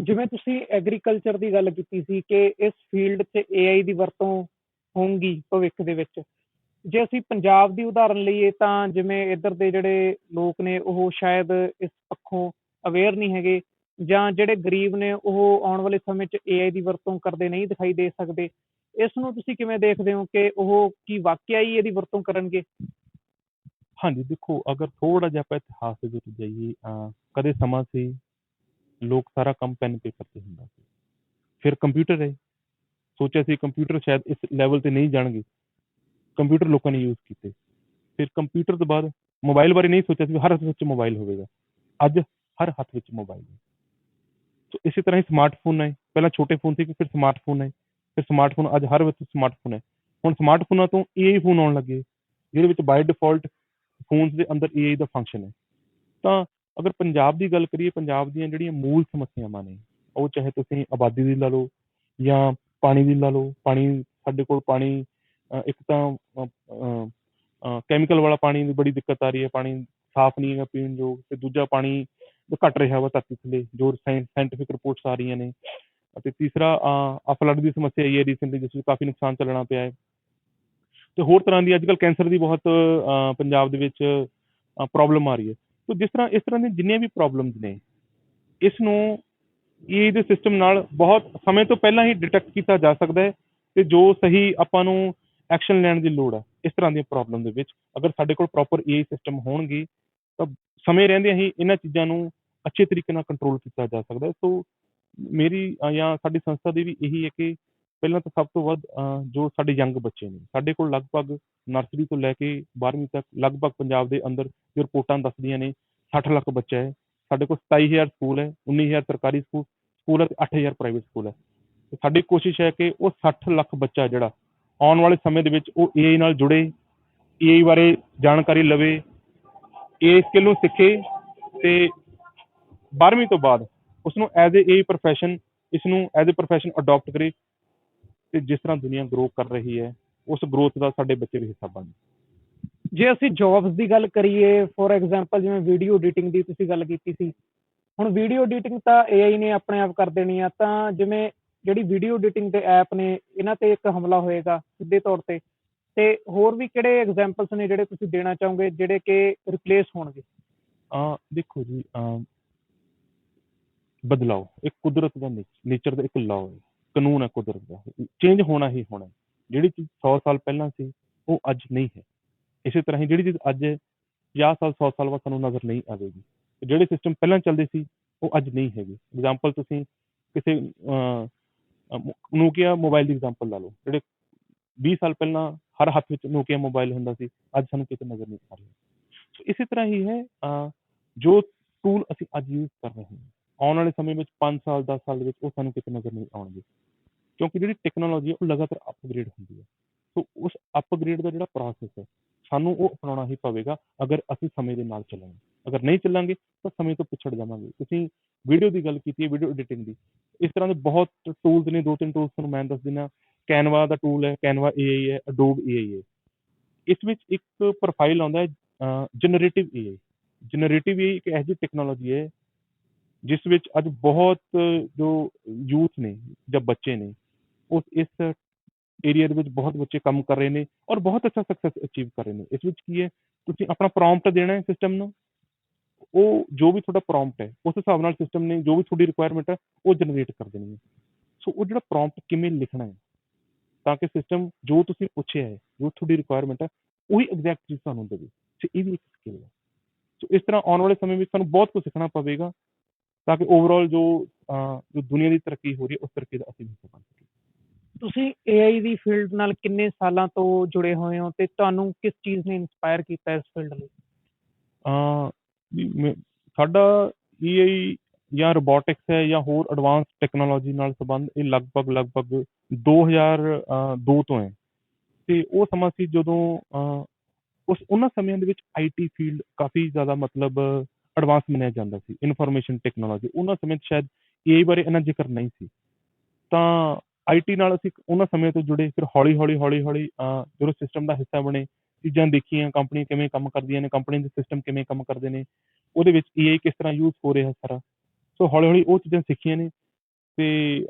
ਜਿਵੇਂ ਤੁਸੀਂ ਐਗਰੀਕਲਚਰ ਦੀ ਗੱਲ ਕੀਤੀ ਸੀ ਕਿ ਇਸ ਫੀਲਡ 'ਚ AI ਦੀ ਵਰਤੋਂ ਹੋਊਗੀ ਭਵਿੱਖ ਦੇ ਵਿੱਚ। ਜੇ ਅਸੀਂ ਪੰਜਾਬ ਦੀ ਉਦਾਹਰਨ ਲਈਏ ਤਾਂ ਜਿਵੇਂ ਇੱਧਰ ਦੇ ਜਿਹੜੇ ਲੋਕ ਨੇ, ਉਹ ਸ਼ਾਇਦ ਇਸ ਪੱਖੋਂ ਅਵੇਅਰ ਨਹੀਂ ਹੈਗੇ ਜਾਂ ਜਿਹੜੇ ਗਰੀਬ ਨੇ, ਉਹ ਆਉਣ ਵਾਲੇ ਸਮੇਂ 'ਚ AI ਦੀ ਵਰਤੋਂ ਕਰਦੇ ਨਹੀਂ ਦਿਖਾਈ ਦੇ ਸਕਦੇ। ਇਸ ਨੂੰ ਤੁਸੀਂ ਕਿਵੇਂ ਦੇਖਦੇ ਹੋ ਕਿ ਉਹ ਕੀ ਵਾਕਿਆ ਹੀ ਇਹਦੀ ਵਰਤੋਂ ਕਰਨਗੇ? ਹਾਂਜੀ, ਦੇਖੋ, ਅਗਰ ਥੋੜਾ ਜਿਹਾ ਆਪਾਂ ਇਤਿਹਾਸ ਦੇ ਵਿੱਚ ਜਾਈਏ ਕਦੇ ਸਮਾਂ ਸੀ ਲੋਕ ਸਾਰਾ ਕੰਮ ਪੈਨ ਪੇਪਰ ਤੇ ਹੁੰਦਾ ਸੀ। ਫਿਰ ਕੰਪਿਊਟਰ ਹੈ ਸੋਚਿਆ ਸੀ ਕੰਪਿਊਟਰ ਸ਼ਾਇਦ ਇਸ ਲੈਵਲ ਤੇ ਨਹੀਂ ਜਾਣਗੇ। ਕੰਪਿਊਟਰ ਲੋਕਾਂ ਨੇ ਯੂਜ਼ ਕੀਤੇ। ਫਿਰ ਕੰਪਿਊਟਰ ਤੋਂ ਬਾਅਦ ਮੋਬਾਈਲ ਬਾਰੇ ਨਹੀਂ ਸੋਚਿਆ ਸੀ। ਹਰ ਹੱਥ ਵਿੱਚ ਮੋਬਾਈਲ ਹੋਵੇਗਾ। ਅੱਜ ਹਰ ਹੱਥ ਵਿੱਚ ਮੋਬਾਈਲ ਹੈ। ਸੋ ਇਸੇ ਤਰ੍ਹਾਂ ਹੀ ਸਮਾਰਟਫੋਨ ਹੈ ਪਹਿਲਾਂ ਛੋਟੇ ਫੋਨ ਸੀ ਫਿਰ ਸਮਾਰਟਫੋਨ ਹੈ ਫਿਰ ਸਮਾਰਟਫੋਨ ਅੱਜ ਹਰ ਵਿੱਚ ਸਮਾਰਟਫੋਨ ਹੈ। ਹੁਣ ਸਮਾਰਟਫੋਨਾਂ ਤੋਂ ਏਆਈ ਫੋਨ ਆਉਣ ਲੱਗੇ। ਜਿਹਦੇ ਵਿੱਚ ਬਾਈ ਡਿਫਾਲਟ ਫੋਨਸ ਦੇ ਅੰਦਰ ਏਆਈ ਦਾ ਫੰਕਸ਼ਨ ਹੈ। ਤਾਂ ਅਗਰ ਪੰਜਾਬ ਦੀ ਗੱਲ ਕਰੀਏ, ਪੰਜਾਬ ਦੀਆਂ ਜਿਹੜੀਆਂ ਮੂਲ ਸਮੱਸਿਆਵਾਂ ਨੇ, ਉਹ ਚਾਹੇ ਤੁਸੀਂ ਆਬਾਦੀ ਦੀ ਲਾ ਲਓ ਜਾਂ ਪਾਣੀ ਦੀ ਲਾ ਲਓ, ਪਾਣੀ ਸਾਡੇ ਕੋਲ ਪਾਣੀ ਇੱਕ ਤਾਂ ਕੈਮੀਕਲ ਵਾਲਾ ਪਾਣੀ ਦੀ ਬੜੀ ਦਿੱਕਤ ਆ ਰਹੀ ਹੈ, ਪਾਣੀ ਸਾਫ਼ ਨਹੀਂ ਹੈਗਾ ਪੀਣ ਯੋਗ ਤੇ ਦੂਜਾ ਪਾਣੀ ਘਟ ਰਿਹਾ ਵਾ ਧਰਤੀ ਥੱਲੇ, ਜੋ ਸਾਇੰਟੀਫਿਕ ਰਿਪੋਰਟਸ ਆ ਰਹੀਆਂ ਨੇ। ਅਤੇ ਤੀਸਰਾ ਆ ਫਲੱਡ ਦੀ ਸਮੱਸਿਆ ਆਈ ਹੈ ਰੀਸੈਂਟਲੀ ਜਿਸ ਵਿੱਚ ਕਾਫੀ ਨੁਕਸਾਨ ਚੱਲਣਾ ਪਿਆ ਹੈ। ਤੇ ਹੋਰ ਤਰ੍ਹਾਂ ਦੀ ਅੱਜਕੱਲ ਕੈਂਸਰ ਦੀ ਬਹੁਤ ਪੰਜਾਬ ਦੇ ਵਿੱਚ ਪ੍ਰੋਬਲਮ ਆ ਰਹੀ ਹੈ। ਸੋ ਜਿਸ ਤਰ੍ਹਾਂ, ਇਸ ਤਰ੍ਹਾਂ ਦੀਆਂ ਜਿੰਨੀਆਂ ਵੀ ਪ੍ਰੋਬਲਮਸ ਨੇ ਇਸ ਨੂੰ ਇਹ ਦੇ ਸਿਸਟਮ ਨਾਲ ਬਹੁਤ ਸਮੇਂ ਤੋਂ ਪਹਿਲਾਂ ਹੀ ਡਿਟੈਕਟ ਕੀਤਾ ਜਾ ਸਕਦਾ ਹੈ ਤੇ ਜੋ ਸਹੀ ਆਪਾਂ ਨੂੰ ਐਕਸ਼ਨ ਲੈਣ ਦੀ ਲੋੜ ਹੈ, ਇਸ ਤਰ੍ਹਾਂ ਦੀਆਂ ਪ੍ਰੋਬਲਮ ਦੇ ਵਿੱਚ। ਅਗਰ ਸਾਡੇ ਕੋਲ ਪ੍ਰੋਪਰ ਏਆਈ ਸਿਸਟਮ ਹੋਣਗੇ, ਤਾਂ ਸਮੇਂ ਰਹਿੰਦਿਆਂ ਹੀ ਇਹਨਾਂ ਚੀਜ਼ਾਂ ਨੂੰ ਅੱਛੇ ਤਰੀਕੇ ਨਾਲ ਕੰਟਰੋਲ ਕੀਤਾ ਜਾ ਸਕਦਾ ਹੈ। ਸੋ ਮੇਰੀ ਜਾਂ ਸਾਡੀ ਸੰਸਥਾ ਦੀ ਵੀ ਇਹੀ ਹੈ ਕਿ ਪਹਿਲਾਂ ਤਾਂ ਸਭ ਤੋਂ ਵੱਧ ਜੋ ਸਾਡੇ ਯੰਗ ਬੱਚੇ ਨੇ, ਸਾਡੇ ਕੋਲ ਲਗਭਗ ਨਰਸਰੀ ਤੋਂ ਲੈ ਕੇ 12ਵੀਂ ਤੱਕ ਲਗਭਗ ਪੰਜਾਬ ਦੇ ਅੰਦਰ ਜੋ ਰਿਪੋਰਟਾਂ ਦੱਸਦੀਆਂ ਨੇ 60 ਲੱਖ ਬੱਚਾ ਹੈ। ਸਾਡੇ ਕੋਲ 27000 ਸਕੂਲ ਹੈ 19000 ਸਰਕਾਰੀ ਸਕੂਲ ਸਕੂਲ ਹੈ ਤੇ 8000 ਪ੍ਰਾਈਵੇਟ ਸਕੂਲ ਹੈ। ਸਾਡੀ ਕੋਸ਼ਿਸ਼ ਹੈ ਕਿ ਉਹ 60 ਲੱਖ ਬੱਚਾ ਜਿਹੜਾ ਆਉਣ ਵਾਲੇ ਸਮੇਂ ਦੇ ਵਿੱਚ ਉਹ ਏਆਈ ਨਾਲ ਜੁੜੇ ਏਆਈ ਬਾਰੇ ਜਾਣਕਾਰੀ ਲਵੇ ਏ ਸਕਿੱਲ ਨੂੰ ਸਿੱਖੇ ਤੇ 12ਵੀਂ ਤੋਂ ਬਾਅਦ ਉਸ ਨੂੰ ਐਜ਼ ਏ ਪ੍ਰੋਫੈਸ਼ਨ ਇਸ ਨੂੰ ਐਜ਼ ਏ ਪ੍ਰੋਫੈਸ਼ਨ ਅਡਾਪਟ ਕਰੇ। ਤੇ ਜਿਸ ਤਰ੍ਹਾਂ ਦੁਨੀਆ ਗਰੋ ਕਰ ਰਹੀ ਹੈ, ਉਸ ਗਰੋਥ ਦਾ ਸਾਡੇ ਬੱਚੇ ਵੀ ਹਿੱਸਾ ਬਣਨ ਜੇ ਅਸੀਂ ਜੌਬਸ ਦੀ ਗੱਲ ਕਰੀਏ ਫੋਰ ਐਗਜ਼ਾਮਪਲ ਜਿਵੇਂ ਵੀਡੀਓ ਐਡੀਟਿੰਗ ਦੀ ਤੁਸੀਂ ਗੱਲ ਕੀਤੀ ਸੀ, ਹੁਣ ਵੀਡੀਓ ਐਡੀਟਿੰਗ ਤਾਂ AI ਨੇ ਆਪਣੇ ਆਪ ਕਰ ਦੇਣੀ ਆ, ਤਾਂ ਜਿਵੇਂ ਜਿਹੜੀ ਵੀਡੀਓ ਐਡੀਟਿੰਗ ਦੇ ਐਪ ਨੇ, ਇਹਨਾਂ ਤੇ ਇੱਕ ਹਮਲਾ ਹੋਏਗਾ, ਸਿੱਧੇ ਤੌਰ ਤੇ। ਤੇ ਹੋਰ ਵੀ ਕਿਹੜੇ ਐਗਜ਼ਾਮਪਲਸ ਨੇ ਜਿਹੜੇ ਤੁਸੀਂ ਦੇਣਾ ਚਾਹੋਗੇ, ਜਿਹੜੇ ਕਿ ਰਿਪਲੇਸ ਹੋਣਗੇ? ਆ, ਦੇਖੋ ਜੀ ਬਦਲਾਓ, ਇੱਕ ਕੁਦਰਤ ਦਾ ਨੇਚਰ ਦਾ ਇੱਕ ਲਾਅ ਹੈ। ਕਾਨੂੰਨ ਹੈ ਕੁਦਰਤ ਦਾ। ਚੇਂਜ ਹੋਣਾ ਹੀ ਹੋਣਾ ਜਿਹੜੀ ਚੀਜ਼ 100 ਸਾਲ ਪਹਿਲਾਂ ਸੀ, ਉਹ ਅੱਜ ਨਹੀਂ ਹੈ। ਇਸੇ ਤਰ੍ਹਾਂ ਹੀ ਜਿਹੜੀ ਚੀਜ਼ ਅੱਜ 50 ਸਾਲ 100 ਸਾਲ ਬਾਅਦ ਸਾਨੂੰ ਨਜ਼ਰ ਨਹੀਂ ਆਵੇਗੀ। ਜਿਹੜੇ ਸਿਸਟਮ ਪਹਿਲਾਂ ਚੱਲਦੇ ਸੀ, ਉਹ ਅੱਜ ਨਹੀਂ ਹੈਗੇ। ਐਗਜ਼ਾਮਪਲ ਤੁਸੀਂ ਕਿਸੇ ਨੋਕੀਆ ਮੋਬਾਈਲ ਦੀ ਐਗਜ਼ਾਮਪਲ ਲਾ ਲਓ। ਜਿਹੜੇ 20 ਸਾਲ ਪਹਿਲਾਂ ਹਰ ਹੱਥ ਵਿੱਚ ਨੋਕੀਆ ਮੋਬਾਈਲ ਹੁੰਦਾ ਸੀ, ਅੱਜ ਸਾਨੂੰ ਕਿਤੇ ਨਜ਼ਰ ਨਹੀਂ ਆ ਰਿਹਾ। ਸੋ ਇਸੇ ਤਰ੍ਹਾਂ ਹੀ ਹੈ ਜੋ ਟੂਲ ਅਸੀਂ ਅੱਜ ਯੂਜ਼ ਕਰ ਰਹੇ ਹਾਂ। ਆਉਣ ਵਾਲੇ ਸਮੇਂ ਵਿੱਚ 5 ਸਾਲ 10 ਸਾਲ ਦੇ ਵਿੱਚ ਉਹ ਸਾਨੂੰ ਕਿਤੇ ਨਜ਼ਰ ਨਹੀਂ ਆਉਣਗੇ। ਕਿਉਂਕਿ ਜਿਹੜੀ ਟੈਕਨੋਲੋਜੀ ਹੈ ਉਹ ਲਗਾਤਾਰ ਅਪਗ੍ਰੇਡ ਹੁੰਦੀ ਹੈ ਸੋ ਉਸ ਅਪਗ੍ਰੇਡ ਦਾ ਜਿਹੜਾ ਪ੍ਰੋਸੈਸ ਹੈ, ਸਾਨੂੰ ਉਹ ਅਪਣਾਉਣਾ ਹੀ ਪਵੇਗਾ ਅਗਰ ਅਸੀਂ ਸਮੇਂ ਦੇ ਨਾਲ ਚੱਲਾਂਗੇ। ਅਗਰ ਨਹੀਂ ਚੱਲਾਂਗੇ, ਤਾਂ ਸਮੇਂ ਤੋਂ ਪਿਛੜ ਜਾਵਾਂਗੇ। ਤੁਸੀਂ ਵੀਡੀਓ ਦੀ ਗੱਲ ਕੀਤੀ ਹੈ ਵੀਡੀਓ ਐਡੀਟਿੰਗ ਦੀ। ਇਸ ਤਰ੍ਹਾਂ ਦੇ ਬਹੁਤ ਟੂਲਸ ਨੇ ਦੋ ਤਿੰਨ ਟੂਲਸ ਤੁਹਾਨੂੰ ਮੈਂ ਦੱਸ ਦਿੰਦਾ। ਕੈਨਵਾ ਦਾ ਟੂਲ ਹੈ, ਕੈਨਵਾ AI ਹੈ ਅਡੋਬ AI ਹੈ। ਇਸ ਵਿੱਚ ਇੱਕ ਪ੍ਰੋਫਾਈਲ ਆਉਂਦਾ ਹੈ ਜਨਰੇਟਿਵ AI ਜਨਰੇਟਿਵ AI ਇੱਕ ਇਹੋ ਜਿਹੀ ਟੈਕਨੋਲੋਜੀ ਹੈ ਜਿਸ ਵਿੱਚ ਅੱਜ ਬਹੁਤ ਜੋ ਯੂਥ ਨੇ ਜਾਂ ਬੱਚੇ ਨੇ, ਉਸ ਇਸ ਏਰੀਆ ਦੇ ਵਿੱਚ ਬਹੁਤ ਬੱਚੇ ਕੰਮ ਕਰ ਰਹੇ ਨੇ ਔਰ ਬਹੁਤ ਅੱਛਾ ਸਕਸੈਸ ਅਚੀਵ ਕਰ ਰਹੇ ਨੇ। ਇਸ ਵਿੱਚ ਕੀ ਹੈ, ਤੁਸੀਂ ਆਪਣਾ ਪ੍ਰੌਂਪਟ ਦੇਣਾ ਹੈ ਸਿਸਟਮ ਨੂੰ, ਉਹ ਜੋ ਵੀ ਤੁਹਾਡਾ ਪ੍ਰੌਂਪਟ ਹੈ, ਉਸ ਹਿਸਾਬ ਨਾਲ ਸਿਸਟਮ ਨੇ ਜੋ ਵੀ ਤੁਹਾਡੀ ਰਿਕੁਆਇਰਮੈਂਟ ਹੈ, ਉਹ ਜਨਰੇਟ ਕਰ ਦੇਣੀ ਹੈ। ਸੋ ਉਹ ਜਿਹੜਾ ਪ੍ਰੌਂਪਟ ਕਿਵੇਂ ਲਿਖਣਾ ਹੈ, ਤਾਂ ਕਿ ਸਿਸਟਮ ਜੋ ਤੁਸੀਂ ਪੁੱਛਿਆ ਹੈ, ਜੋ ਤੁਹਾਡੀ ਰਿਕੁਆਇਰਮੈਂਟ ਹੈ, ਉਹੀ ਐਗਜ਼ੈਕਟ ਚੀਜ਼ ਤੁਹਾਨੂੰ ਦੇਵੇ। ਸੋ ਇਹ ਵੀ ਇੱਕ ਸਕਿੱਲ ਹੈ। ਸੋ ਇਸ ਤਰ੍ਹਾਂ ਆਉਣ ਵਾਲੇ ਸਮੇਂ ਵਿੱਚ ਸਾਨੂੰ ਬਹੁਤ ਕੁਝ ਸਿੱਖਣਾ ਪਵੇਗਾ। ਤਾਂ ਕਿ ਓਵਰਆਲ ਜੋ ਜੋ ਦੁਨੀਆ ਦੀ ਤਰੱਕੀ ਹੋ ਰਹੀ ਹੈ ਉਸ ਤਰੱਕੀ ਦਾ ਅਸੀਂ ਹਿੱਸਾ ਬਣ ਸਕੀਏ। ਤੁਸੀਂ AI ਦੀ ਫੀਲਡ ਨਾਲ ਕਿੰਨੇ ਸਾਲਾਂ ਤੋਂ ਜੁੜੇ ਹੋਏ ਹੋ ਤੇ ਤੁਹਾਨੂੰ ਕਿਸ ਚੀਜ਼ ਨੇ ਇਨਸਪਾਇਰ ਕੀਤਾ ਇਸ ਫੀਲਡ ਲਈ? ਮੈਂ- ਸਾਡਾ ਏਆਈ ਜਾਂ ਰੋਬੋਟਿਕਸ ਹੈ ਜਾਂ ਹੋਰ ਐਡਵਾਂਸ ਟੈਕਨੋਲੋਜੀ ਨਾਲ ਸੰਬੰਧ ਇਹ ਲਗਭਗ ਲਗਭਗ 2002 ਤੋਂ ਹੈ। ਤੇ ਉਹ ਸਮਾਂ ਸੀ ਜਦੋਂ ਉਸ ਉਹਨਾਂ ਸਮਿਆਂ ਦੇ ਵਿੱਚ ਆਈਟੀ ਫੀਲਡ ਕਾਫੀ ਜ਼ਿਆਦਾ ਮਤਲਬ ਐਡਵਾਂਸ ਮੰਨਿਆ ਜਾਂਦਾ ਸੀ ਇਨਫੋਰਮੇਸ਼ਨ ਟੈਕਨੋਲੋਜੀ ਉਹਨਾਂ ਸਮੇਂ 'ਚ ਸ਼ਾਇਦ ਏਆਈ ਬਾਰੇ ਇੰਨਾ ਜ਼ਿਕਰ ਨਹੀਂ ਸੀ। ਤਾਂ ਆਈਟੀ ਨਾਲ ਅਸੀਂ ਉਹਨਾਂ ਸਮੇਂ ਤੋਂ ਜੁੜੇ, ਫਿਰ ਹੌਲੀ ਹੌਲੀ ਹੌਲੀ ਹੌਲੀ ਜਦੋਂ ਸਿਸਟਮ ਦਾ ਹਿੱਸਾ ਬਣੇ, ਚੀਜ਼ਾਂ ਦੇਖੀਆਂ ਕੰਪਨੀਆਂ ਕਿਵੇਂ ਕੰਮ ਕਰਦੀਆਂ ਨੇ ਕੰਪਨੀ ਦੇ ਸਿਸਟਮ ਕਿਵੇਂ ਕੰਮ ਕਰਦੇ ਨੇ, ਉਹਦੇ ਵਿੱਚ ਏਆਈ ਕਿਸ ਤਰ੍ਹਾਂ ਯੂਜ਼ ਹੋ ਰਿਹਾ ਸਾਰਾ। ਸੋ ਹੌਲੀ ਹੌਲੀ ਉਹ ਚੀਜ਼ਾਂ ਸਿੱਖੀਆਂ ਨੇ ਤੇ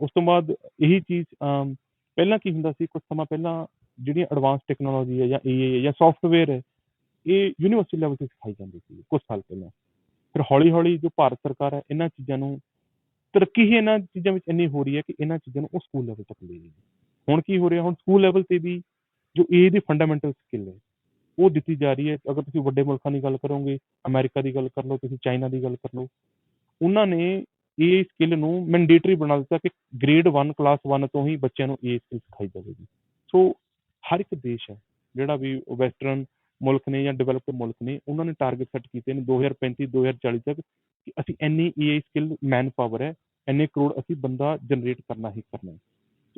ਉਸ ਤੋਂ ਬਾਅਦ ਇਹੀ ਚੀਜ਼ ਪਹਿਲਾਂ ਕੀ ਹੁੰਦਾ ਸੀ ਕੁਝ ਸਮਾਂ ਪਹਿਲਾਂ ਜਿਹੜੀਆਂ ਐਡਵਾਂਸ ਟੈਕਨੋਲੋਜੀ ਹੈ ਜਾਂ ਏਆਈ ਹੈ ਜਾਂ ਸੌਫਟਵੇਅਰ ਹੈ ਇਹ ਯੂਨੀਵਰਸਿਟੀ ਲੈਵਲ ਤੇ ਸਿਖਾਈ ਜਾਂਦੀ ਸੀ ਕੁਝ ਸਾਲ ਪਹਿਲਾਂ। ਫਿਰ ਹੌਲੀ ਹੌਲੀ ਜੋ ਭਾਰਤ ਸਰਕਾਰ ਹੈ, ਇਹਨਾਂ ਚੀਜ਼ਾਂ ਨੂੰ ਤਰੱਕੀ ਹੀ ਇਹਨਾਂ ਚੀਜ਼ਾਂ ਵਿੱਚ ਇੰਨੀ ਹੋ ਰਹੀ ਹੈ ਕਿ ਇਹਨਾਂ ਚੀਜ਼ਾਂ ਨੂੰ ਉਹ ਸਕੂਲ ਲੈਵਲ ਤੱਕ ਲੈ ਗਈ ਹੁਣ ਕੀ ਹੋ ਰਿਹਾ? ਹੁਣ ਸਕੂਲ ਲੈਵਲ ਤੇ ਵੀ ਜੋ ਏ ਦੀ ਫੰਡਾਮੈਂਟਲ ਸਕਿੱਲ ਹੈ, ਉਹ ਦਿੱਤੀ ਜਾ ਰਹੀ ਹੈ। ਅਗਰ ਤੁਸੀਂ ਵੱਡੇ ਮੁਲਕਾਂ ਦੀ ਗੱਲ ਕਰੋਗੇ, ਅਮਰੀਕਾ ਦੀ ਗੱਲ ਕਰ ਲਓ, ਤੁਸੀਂ ਚਾਈਨਾ ਦੀ ਗੱਲ ਕਰ ਲਓ, ਉਹਨਾਂ ਨੇ ਇਹ ਸਕਿੱਲ ਨੂੰ ਮੈਂਡੇਟਰੀ ਬਣਾ ਦਿੱਤਾ ਕਿ ਗ੍ਰੇਡ 1 ਕਲਾਸ 1 ਤੋਂ ਹੀ ਬੱਚਿਆਂ ਨੂੰ ਇਹ ਸਕਿੱਲ ਸਿਖਾਈ ਜਾਵੇਗੀ। ਸੋ ਹਰ ਇੱਕ ਦੇਸ਼ ਹੈ ਜਿਹੜਾ ਵੀ ਵੈਸਟਰਨ ਮੁਲਕ ਨੇ ਜਾਂ ਡਿਵੈਲਪਡ ਮੁਲਕ ਨੇ, ਉਹਨਾਂ ਨੇ ਟਾਰਗੇਟ ਸੈੱਟ ਕੀਤੇ ਨੇ 2035 2040 ਤੱਕ ਕਿ ਅਸੀਂ ਇੰਨੀ ਏਆਈ ਸਕਿੱਲ ਮੈਨ ਪਾਵਰ ਹੈ, ਇੰਨੇ ਕਰੋੜ ਅਸੀਂ ਬੰਦਾ ਜਨਰੇਟ ਕਰਨਾ ਹੀ ਕਰਨਾ ਹੈ।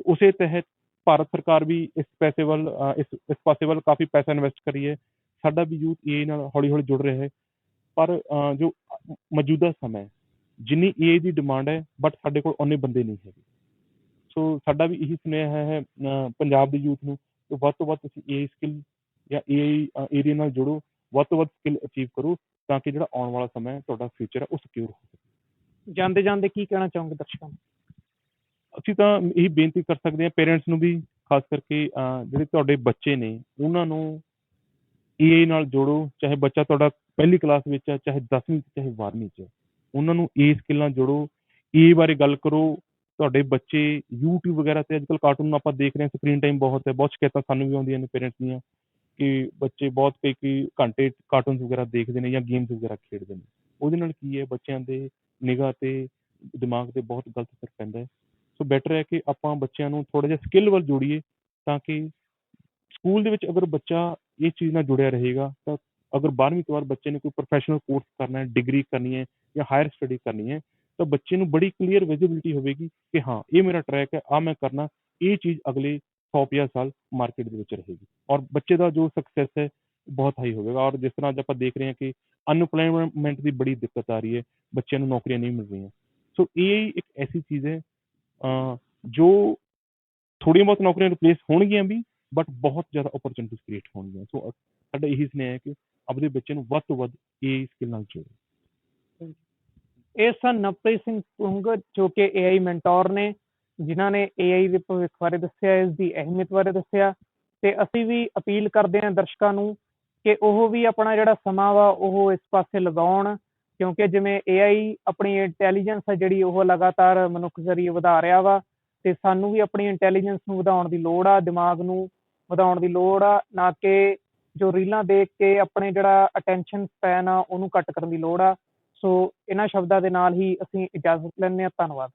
ਉਸੇ ਤਹਿਤ ਭਾਰਤ ਸਰਕਾਰ ਵੀ ਇਸ ਪੈਸੇ ਵੱਲ ਇਸ ਇਸ ਪਾਸੇ ਵੱਲ ਕਾਫੀ ਪੈਸਾ ਇਨਵੈਸਟ ਕਰੀ ਹੈ। ਸਾਡਾ ਵੀ ਯੂਥ ਏਆਈ ਨਾਲ ਹੌਲੀ ਹੌਲੀ ਜੁੜ ਰਿਹਾ ਹੈ। ਪਰ ਜੋ ਮੌਜੂਦਾ ਸਮਾਂ ਜਿੰਨੀ ਏਆਈ ਦੀ ਡਿਮਾਂਡ ਹੈ ਬਟ ਸਾਡੇ ਕੋਲ ਉਹਨੇ ਬੰਦੇ ਨਹੀਂ ਹੈਗੇ। ਸੋ ਸਾਡਾ ਵੀ ਇਹੀ ਸੁਨੇਹਾ ਹੈ ਪੰਜਾਬ ਦੇ ਯੂਥ ਨੂੰ ਕਿ ਵੱਧ ਤੋਂ ਵੱਧ ਤੁਸੀਂ ਏਆਈ ਸਕਿੱਲ ਜਾਂ ਏਆਈ ਏਰੀਆ ਨਾਲ ਜੁੜੋ ਵੱਧ ਤੋਂ ਵੱਧ ਸਕਿੱਲ ਅਚੀਵ ਕਰੋ ਤਾਂ ਕਿ ਜਿਹੜਾ ਆਉਣ ਵਾਲਾ ਸਮਾਂ ਹੈ ਤੁਹਾਡਾ ਫਿਊਚਰ ਹੈ ਉਹ ਸਿਕਿਉਰ ਹੋ ਸਕੇ। ਜਾਂਦੇ ਜਾਂਦੇ ਕੀ ਕਹਿਣਾ ਚਾਹੋਗੇ ਦਰਸ਼ਕਾਂ ਨੂੰ? ਅਸੀਂ ਤਾਂ ਇਹ ਬੇਨਤੀ ਕਰ ਸਕਦੇ ਹਾਂ ਪੇਰੈਂਟਸ ਨੂੰ ਵੀ ਖਾਸ ਕਰਕੇ ਜਿਹੜੇ ਤੁਹਾਡੇ ਬੱਚੇ ਨੇ ਉਹਨਾਂ ਨੂੰ ਏਆਈ ਨਾਲ ਜੋੜੋ ਚਾਹੇ ਬੱਚਾ ਤੁਹਾਡਾ ਪਹਿਲੀ ਕਲਾਸ ਵਿੱਚ ਹੈ ਚਾਹੇ 10ਵੀਂ ਚ ਚਾਹੇ 12ਵੀਂ ਚ। ਉਹਨਾਂ ਨੂੰ ਏ ਸਕਿੱਲਾਂ ਜੋੜੋ। ਏ ਬਾਰੇ ਗੱਲ ਕਰੋ ਤੁਹਾਡੇ ਬੱਚੇ YouTube ਵਗੈਰਾ ਤੇ ਅੱਜਕੱਲ ਕਾਰਟੂਨ ਆਪਾਂ ਦੇਖ ਰਹੇ ਹਾਂ ਸਕਰੀਨ ਟਾਈਮ ਬਹੁਤ ਹੈ ਬਹੁਤ ਸ਼ਿਕਾਇਤਾਂ ਸਾਨੂੰ ਵੀ ਆਉਂਦੀਆਂ ਨੇ ਪੇਰੈਂਟਸ ਦੀਆਂ। ਕਿ ਬੱਚੇ ਬਹੁਤ ਕਈ ਕਈ ਘੰਟੇ ਕਾਰਟੂਨਸ ਵਗੈਰਾ ਦੇਖਦੇ ਨੇ ਜਾਂ ਗੇਮਸ ਵਗੈਰਾ ਖੇਡਦੇ ਨੇ। ਉਹਦੇ ਨਾਲ ਕੀ ਹੈ, ਬੱਚਿਆਂ ਦੇ ਨਿਗਾਹ ਤੇ ਦਿਮਾਗ ਤੇ ਬਹੁਤ ਗਲਤ ਅਸਰ ਪੈਂਦਾ ਹੈ। ਸੋ ਬੈਟਰ ਹੈ ਕਿ ਆਪਾਂ ਬੱਚਿਆਂ ਨੂੰ ਥੋੜਾ ਜਿਹਾ ਸਕਿੱਲ ਵੱਲ ਜੋੜੀਏ ਤਾਂ ਕਿ ਸਕੂਲ ਦੇ ਵਿੱਚ ਅਗਰ ਬੱਚਾ ਇਸ ਚੀਜ਼ ਨਾਲ ਜੁੜਿਆ ਰਹੇਗਾ ਤਾਂ ਅਗਰ 12ਵੀਂ ਤੋਂ ਬਾਅਦ ਬੱਚੇ ਨੇ ਕੋਈ ਪ੍ਰੋਫੈਸ਼ਨਲ ਕੋਰਸ ਕਰਨਾ ਹੈ ਡਿਗਰੀ ਕਰਨੀ ਹੈ ਜਾਂ ਹਾਇਰ ਸਟੱਡੀ ਕਰਨੀ ਹੈ ਤਾਂ ਬੱਚੇ ਨੂੰ ਬੜੀ ਕਲੀਅਰ ਵਿਜ਼ਿਬਿਲਿਟੀ ਹੋਵੇਗੀ ਕਿ ਹਾਂ, ਇਹ ਮੇਰਾ ਟਰੈਕ ਹੈ ਆ ਮੈਂ ਕਰਨਾ, ਇਹ ਚੀਜ਼ ਅਗਲੇ 150 ਸਾਲ ਮਾਰਕੀਟ ਦੇ ਵਿੱਚ ਰਹੇਗੀ। ਔਰ ਬੱਚੇ ਦਾ ਜੋ ਸਕਸੈਸ ਹੈ, ਬਹੁਤ ਹਾਈ ਹੋਵੇਗਾ। ਔਰ ਜਿਸ ਤਰ੍ਹਾਂ ਅੱਜ ਆਪਾਂ ਦੇਖ ਰਹੇ ਹਾਂ ਕਿ ਅਨਪਲਾਈਮੈਂਟ ਦੀ ਬੜੀ ਦਿੱਕਤ ਆ ਰਹੀ ਹੈ, ਬੱਚਿਆਂ ਨੂੰ ਨੌਕਰੀਆਂ ਨਹੀਂ ਮਿਲ ਰਹੀਆਂ। ਸੋ ਇਹ ਇੱਕ ਐਸੀ ਚੀਜ਼ ਹੈ ਜੋ ਥੋੜ੍ਹੀਆਂ ਬਹੁਤ ਨੌਕਰੀਆਂ ਰਿਪਲੇਸ ਹੋਣਗੀਆਂ ਵੀ ਬਟ ਬਹੁਤ ਜ਼ਿਆਦਾ ਓਪਰਚੁਨਿਟੀਜ਼ ਕ੍ਰੀਏਟ ਹੋਣਗੀਆਂ। ਸੋ ਸਾਡਾ ਇਹੀ ਸੁਨੇਹਾ ਹੈ ਕਿ ਆਪਣੇ ਬੱਚੇ ਨੂੰ ਵੱਧ ਤੋਂ ਵੱਧ ਇਹ ਸਕਿੱਲ ਨਾਲ ਜੋੜੋ। ਇਹ ਸਨ ਨਵਪ੍ਰੀਤ ਸਿੰਘ ਤੁੰਗ, ਜੋ ਕਿ AI ਮੈਂਟੋਰ ਨੇ। ਜਿਨ੍ਹਾਂ ਨੇ AI ਦੇ ਭਵਿੱਖ ਬਾਰੇ ਦੱਸਿਆ, ਇਸ ਦੀ ਅਹਿਮੀਅਤ ਬਾਰੇ ਦੱਸਿਆ ਤੇ ਅਸੀਂ ਵੀ ਅਪੀਲ ਕਰਦੇ ਹਾਂ ਦਰਸ਼ਕਾਂ ਨੂੰ ਕਿ ਉਹ ਵੀ ਆਪਣਾ ਜਿਹੜਾ ਸਮਾਂ ਵਾ, ਉਹ ਇਸ ਪਾਸੇ ਲਗਾਉਣ ਕਿਉਂਕਿ ਜਿਵੇਂ AI ਆਪਣੀ ਇੰਟੈਲੀਜੈਂਸ ਹੈ ਜਿਹੜੀ ਉਹ ਲਗਾਤਾਰ ਮਨੁੱਖ ਜ਼ਰੀਏ ਵਧਾ ਰਿਹਾ ਵਾ ਤੇ ਸਾਨੂੰ ਵੀ ਆਪਣੀ ਇੰਟੈਲੀਜੈਂਸ ਨੂੰ ਵਧਾਉਣ ਦੀ ਲੋੜ ਆ, ਦਿਮਾਗ ਨੂੰ ਵਧਾਉਣ ਦੀ ਲੋੜ ਆ, ਨਾ ਕਿ ਜੋ ਰੀਲਾਂ ਦੇਖ ਕੇ ਆਪਣੇ ਜਿਹੜਾ ਅਟੈਂਸ਼ਨ ਸਪੈਨ ਆ, ਉਹਨੂੰ ਘੱਟ ਕਰਨ ਦੀ ਲੋੜ ਆ। ਸੋ ਇਹਨਾਂ ਸ਼ਬਦਾਂ ਦੇ ਨਾਲ ਹੀ ਅਸੀਂ ਇਜਾਜ਼ਤ ਲੈਂਦੇ ਹਾਂ। ਧੰਨਵਾਦ।